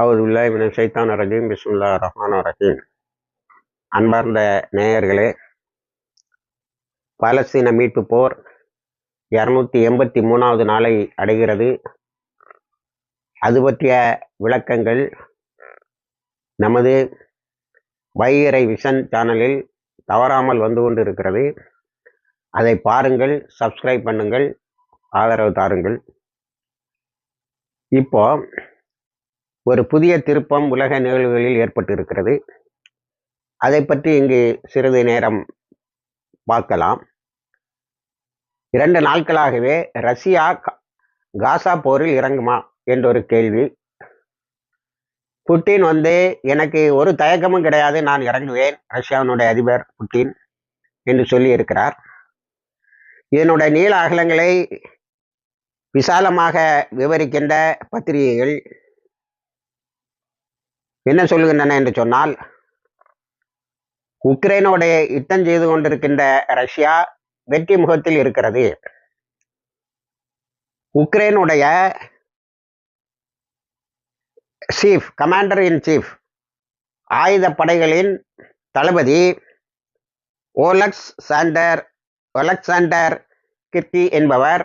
அவது உல்லாஹிமின சைத்தான் ரஜீம். பிஸ்முல்லா ரஹ்மான் ரஹீம். அன்பார்ந்த நேயர்களே பாலஸ்தீன மீட்பு போர் இரநூத்தி எண்பத்தி மூணாவது நாளை அடைகிறது. அது பற்றிய விளக்கங்கள் நமது வைகரை விஷன் சேனலில் தவறாமல் வந்து கொண்டு இருக்கிறது அதை பாருங்கள் சப்ஸ்கிரைப் பண்ணுங்கள் ஆதரவு தாருங்கள். இப்போ ஒரு புதிய திருப்பம் உலக நிகழ்வுகளில் ஏற்பட்டு இருக்கிறது அதை பற்றி இங்கு சிறிது நேரம் பார்க்கலாம். இரண்டு நாட்களாகவே ரஷ்யா காசா போரில் இறங்குமா என்ற ஒரு கேள்வி. புட்டின் வந்து எனக்கு ஒரு தயக்கமும் கிடையாது நான் இறங்குவேன் ரஷ்யாவினுடைய அதிபர் புட்டின் என்று சொல்லி இருக்கிறார் இதனுடைய நீள அகலங்களை விசாலமாக விவரிக்கின்ற பத்திரிகைகள் என்ன சொல்லுகின்றன என்று சொன்னால் உக்ரைனோடைய யுத்தம் செய்து கொண்டிருக்கின்ற ரஷ்யா வெற்றி முகத்தில் இருக்கிறது. உக்ரைனுடைய சீஃப் கமாண்டர் இன் சீஃப் ஆயுத படைகளின் தளபதி ஓலக்ஸ் சாண்டர் ஒலக்சாண்டர் கிர்கி என்பவர்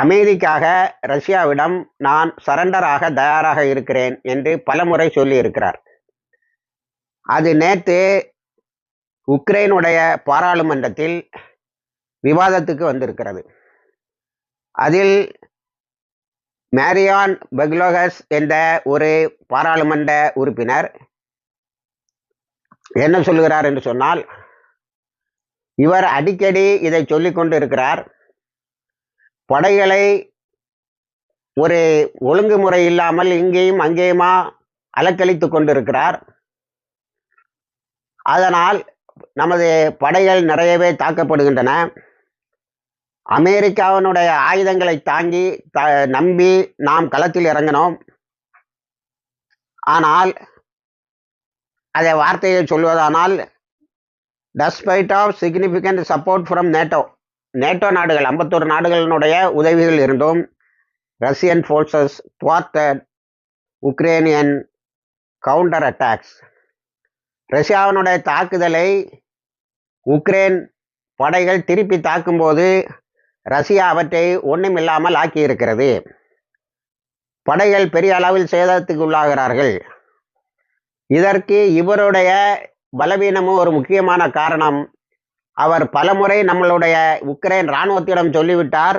அமைதிக்காக ரஷ்யாவிடம் நான் சரண்டராக தயாராக இருக்கிறேன் என்று பலமுறை சொல்லியிருக்கிறார். அது நேற்று உக்ரைனுடைய பாராளுமன்றத்தில் விவாதத்துக்கு வந்திருக்கிறது. அதில் மேரியான் பெக்லோகஸ் என்ற ஒரு பாராளுமன்ற உறுப்பினர் என்ன சொல்லுகிறார் என்று சொன்னால் இவர் அடிக்கடி இதை சொல்லிக்கொண்டு இருக்கிறார் படைகளை ஒரு ஒழுங்குமுறை இல்லாமல் இங்கேயும் அங்கேயுமா அலக்களித்து கொண்டிருக்கிறார். அதனால் நமது படைகள் நிறையவே தாக்கப்படுகின்றன. அமெரிக்காவினுடைய ஆயுதங்களை தாங்கி த நம்பி நாம் களத்தில் இறங்கினோம். ஆனால் அதை வார்த்தையை சொல்வதானால் despite of significant support from NATO NATO நாடுகள் ஐம்பத்தொரு நாடுகளினுடைய உதவிகள் இருந்தும் Russian forces thwarted Ukrainian counter attacks ரஷ்யாவினுடைய தாக்குதலை உக்ரைன் படைகள் திருப்பி தாக்கும்போது ரஷ்யா அவற்றை ஒன்றுமில்லாமல் ஆக்கியிருக்கிறது. படைகள் பெரிய அளவில் சேதத்துக்கு உள்ளாகிறார்கள் இதற்கு இவருடைய பலவீனமும் ஒரு முக்கியமான காரணம் அவர் பலமுறை நம்மளுடைய உக்ரைன் இராணுவத்திடம் சொல்லிவிட்டார்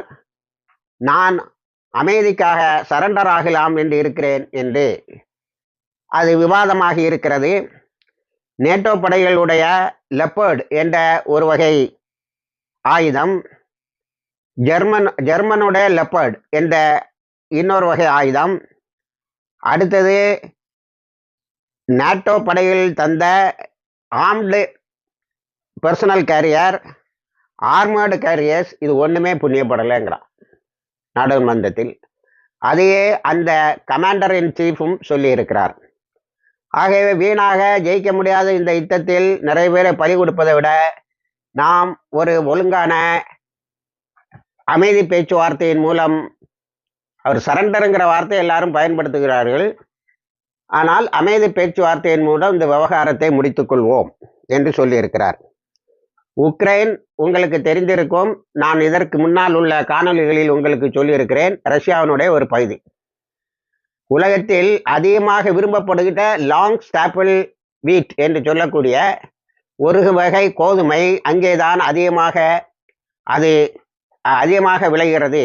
நான் அமைதிக்காக சரண்டர் ஆகலாம் என்று இருக்கிறேன் என்று. அது விவாதமாகி இருக்கிறது. நேட்டோ படைகளுடைய லெப்பர்டு என்ற ஒரு வகை ஆயுதம் ஜெர்மன் ஜெர்மனுடைய லெப்பர்டு என்ற இன்னொரு வகை ஆயுதம். அடுத்தது நாட்டோ படைகள் தந்த armed personnel carrier armoured carriers இது ஒன்றுமே புண்ணியப்படலைங்கிறான். நாடாளுமன்றத்தில் அதையே அந்த கமாண்டர் இன் சீஃபும் சொல்லியிருக்கிறார். ஆகவே வீணாக ஜெயிக்க முடியாத இந்த யுத்தத்தில் நிறைய பேரை பலி கொடுப்பதை விட நாம் ஒரு ஒழுங்கான அமைதி பேச்சுவார்த்தையின் மூலம் அவர் சரண்டருங்கிற வார்த்தை எல்லாரும் பயன்படுத்துகிறார்கள். ஆனால் அமைதி பேச்சுவார்த்தையின் மூலம் இந்த விவகாரத்தை முடித்துக்கொள்வோம் என்று சொல்லியிருக்கிறார். உக்ரைன் உங்களுக்கு தெரிந்திருக்கும். நான் இதற்கு முன்னால் உள்ள காணொளிகளில் உங்களுக்கு சொல்லியிருக்கிறேன். ரஷ்யாவினுடைய ஒரு பகுதி. உலகத்தில் அதிகமாக விரும்பப்படுகிற லாங் ஸ்டாப்பிள் வீட் என்று சொல்லக்கூடிய ஒரு வகை கோதுமை அங்கேதான் அதிகமாக அது அதிகமாக விளைகிறது.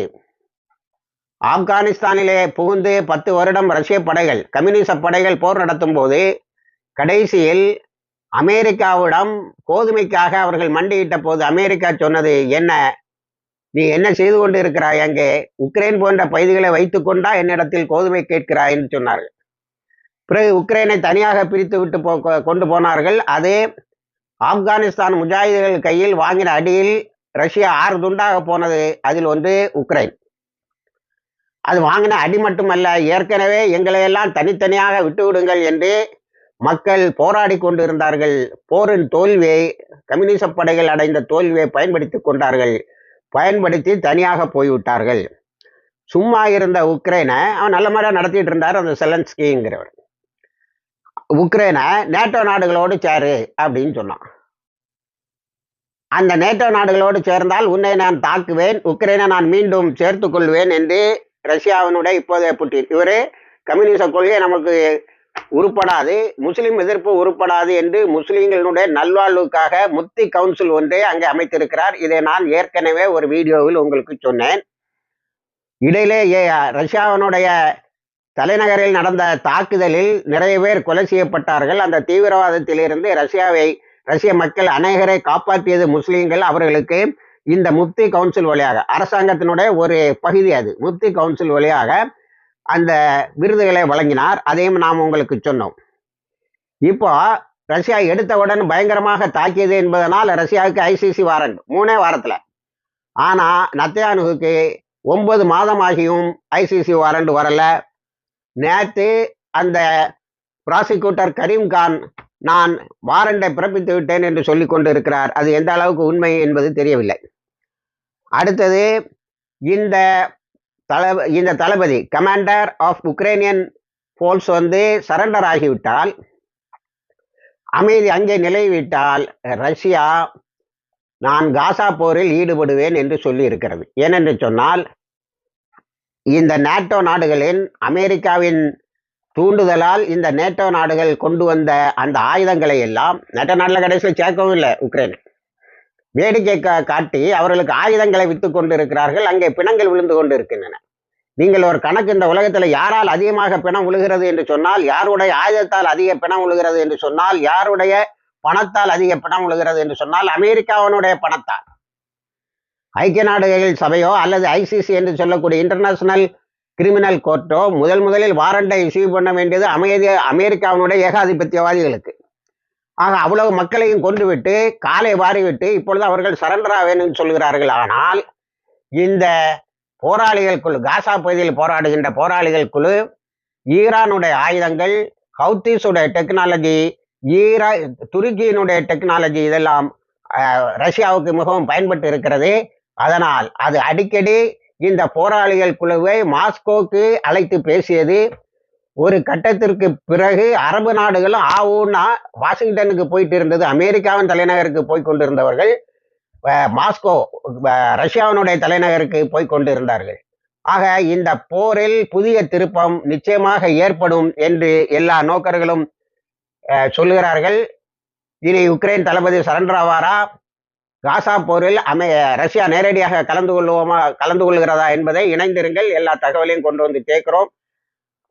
ஆப்கானிஸ்தானிலே புகுந்து பத்து வருடம் ரஷ்ய படைகள் கம்யூனிச படைகள் போர் நடத்தும் போது கடைசியில் அமெரிக்காவிடம் கோதுமைக்காக அவர்கள் மண்டியிட்ட போது அமெரிக்கா சொன்னது என்ன? நீ என்ன செய்து கொண்டு இருக்கிறாய் அங்கே? உக்ரைன் போன்ற பகுதிகளை வைத்துக்கொண்டா என்னிடத்தில் கோதுமை கேட்கிறாய் என்று சொன்னார்கள். பிறகு உக்ரைனை தனியாக பிரித்து விட்டு போ கொண்டு போனார்கள். அதே ஆப்கானிஸ்தான் முஜாஹிதுகள் கையில் வாங்கின அடியில் ரஷ்யா ஆறு துண்டாக போனது. அதில் ஒன்று உக்ரைன். அது வாங்கின அடி மட்டுமல்ல ஏற்கனவே எங்களை எல்லாம் தனித்தனியாக விட்டு விடுங்கள் என்று மக்கள் போராடி கொண்டிருந்தார்கள். போரின் தோல்வியை கம்யூனிச படைகள் அடைந்த தோல்வியை பயன்படுத்தி கொண்டார்கள். பயன்படுத்தி தனியாக போய்விட்டார்கள். சும்மா இருந்த உக்ரைனை அவன் நல்ல மாதிரியாக நடத்திட்டு இருந்தார் அந்த செலன்ஸ்கிங்கிறவர். உக்ரைனை நேட்டோ நாடுகளோடு சேரு அப்படின்னு சொன்னான். அந்த நேட்டோ நாடுகளோடு சேர்ந்தால் உன்னை நான் தாக்குவேன் உக்ரைனை நான் மீண்டும் சேர்த்து கொள்வேன் என்று ரஷ்யாவினுடைய இப்போதைய புட்டின். இவர் கம்யூனிச கொள்கையை நமக்கு உருப்படாது. முஸ்லிம் எதிர்ப்பு உருப்படாது என்று முஸ்லிம்களுடைய நல்வாழ்வுக்காக முத்தி கவுன்சில் ஒன்றை அங்கே அமைத்திருக்கிறார். இதை நான் ஏற்கனவே ஒரு வீடியோவில் உங்களுக்கு சொன்னேன். இடையிலே ரஷ்யாவினுடைய தலைநகரில் நடந்த தாக்குதலில் நிறைய பேர் கொலை செய்யப்பட்டார்கள். அந்த தீவிரவாதத்திலிருந்து ரஷ்யாவை ரஷ்ய மக்கள் அநேகரை காப்பாற்றியது முஸ்லீம்கள் அவர்களுக்கு இந்த முப்தி கவுன்சில் வழியாக. அரசாங்கத்தினுடைய ஒரு பகுதி அது. முப்தி கவுன்சில் வழியாக அந்த விருதுகளை வழங்கினார். அதையும் நாம் உங்களுக்கு சொன்னோம். இப்போ ரஷ்யா எடுத்தவுடன் பயங்கரமாக தாக்கியது என்பதனால் ரஷ்யாவுக்கு ஐசிசி வாரண்ட் மூணே வாரத்தில். ஆனால் நத்தியானுக்கு ஒன்பது மாதமாகியும் ஐசிசி வாரண்ட் வரலை. நேற்று அந்த ப்ராசிக்யூட்டர் கரீம் கான் நான் வாரண்டை பிறப்பித்து விட்டேன் என்று சொல்லி கொண்டு இருக்கிறார் அது எந்த அளவுக்கு உண்மை என்பது தெரியவில்லை. அடுத்தது இந்த தள இந்த தளபதி கமாண்டர் ஆஃப் உக்ரைனியன் போர்ஸ் வந்து சரண்டர் ஆகிவிட்டால் அமைதி அங்கே நிலைவிட்டால் ரஷ்யா நான் காசா போரில் ஈடுபடுவேன் என்று சொல்லி இருக்கிறது ஏனென்று சொன்னால் இந்த நேட்டோ நாடுகளின் அமெரிக்காவின் தூண்டுதலால் இந்த நேட்டோ நாடுகள் கொண்டு வந்த அந்த ஆயுதங்களை எல்லாம் நேட்டோ நாட்டில் கடைசியில் சேர்க்கவும் இல்லை உக்ரைன் வேடிக்கை கா- காட்டி அவர்களுக்கு ஆயுதங்களை விற்று கொண்டு இருக்கிறார்கள் அங்கே பிணங்கள் விழுந்து கொண்டு இருக்கின்றன நீங்கள் ஒரு கணக்கு இந்த உலகத்தில் யாரால் அதிகமாக பிணம் விழுகிறது என்று சொன்னால் யாருடைய ஆயுதத்தால் அதிக பிணம் விழுகிறது என்று சொன்னால் யாருடைய பணத்தால் அதிக பணம் விழுகிறது என்று சொன்னால் அமெரிக்காவினுடைய பணத்தால். ஐக்கிய நாடுகள் சபையோ அல்லது ஐசிசி என்று சொல்லக்கூடிய இன்டர்நேஷனல் கிரிமினல் கோர்ட்டோ முதல் முதலில் வாரண்டை இஷ்யூ பண்ண வேண்டியது அமைதி அமெரிக்காவினுடைய ஏகாதிபத்தியவாதிகளுக்கு. ஆக அவ்வளவு மக்களையும் கொண்டு விட்டு காலை வாரிவிட்டு இப்பொழுது அவர்கள் சரண்டரா வேணும்னு சொல்கிறார்கள். ஆனால் இந்த போராளிகள் குழு காசா பகுதியில் போராடுகின்ற போராளிகள் குழு ஈரானுடைய ஆயுதங்கள் ஹவுத்தீஸுடைய டெக்னாலஜி ஈரா துருக்கியினுடைய டெக்னாலஜி இதெல்லாம் ரஷ்யாவுக்கு மிகவும் பயன்பட்டு இருக்கிறது. அதனால் அது அடிக்கடி இந்த போராளிகள் குழுவை மாஸ்கோக்கு அழைத்து பேசியது ஒரு கட்டத்திற்கு பிறகு அரபு நாடுகளும் ஆவுன்னா வாஷிங்டனுக்கு போயிட்டு இருந்தது அமெரிக்காவின் தலைநகருக்கு போய் கொண்டிருந்தவர்கள் மாஸ்கோ ரஷ்யாவினுடைய தலைநகருக்கு போய் கொண்டிருந்தார்கள். ஆக இந்த போரில் புதிய திருப்பம் நிச்சயமாக ஏற்படும் என்று எல்லா நோக்கர்களும் சொல்லுகிறார்கள். இனி உக்ரைன் தளபதி சரண்டர் ஆவாரா காசா போரில் அமை ரஷ்யா நேரடியாக கலந்து கொள்வோமா கலந்து கொள்கிறதா என்பதை இணைந்திருங்கள். எல்லா தகவலையும் கொண்டு வந்து கேட்கிறோம்.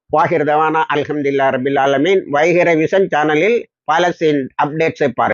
வாகிர் தவானா அல்ஹம்துலில்லாஹ் ரபில் ஆலமீன். வைகிர விஷன் சேனலில் பாலஸ்தீன் அப்டேட்ஸை பாருங்கள்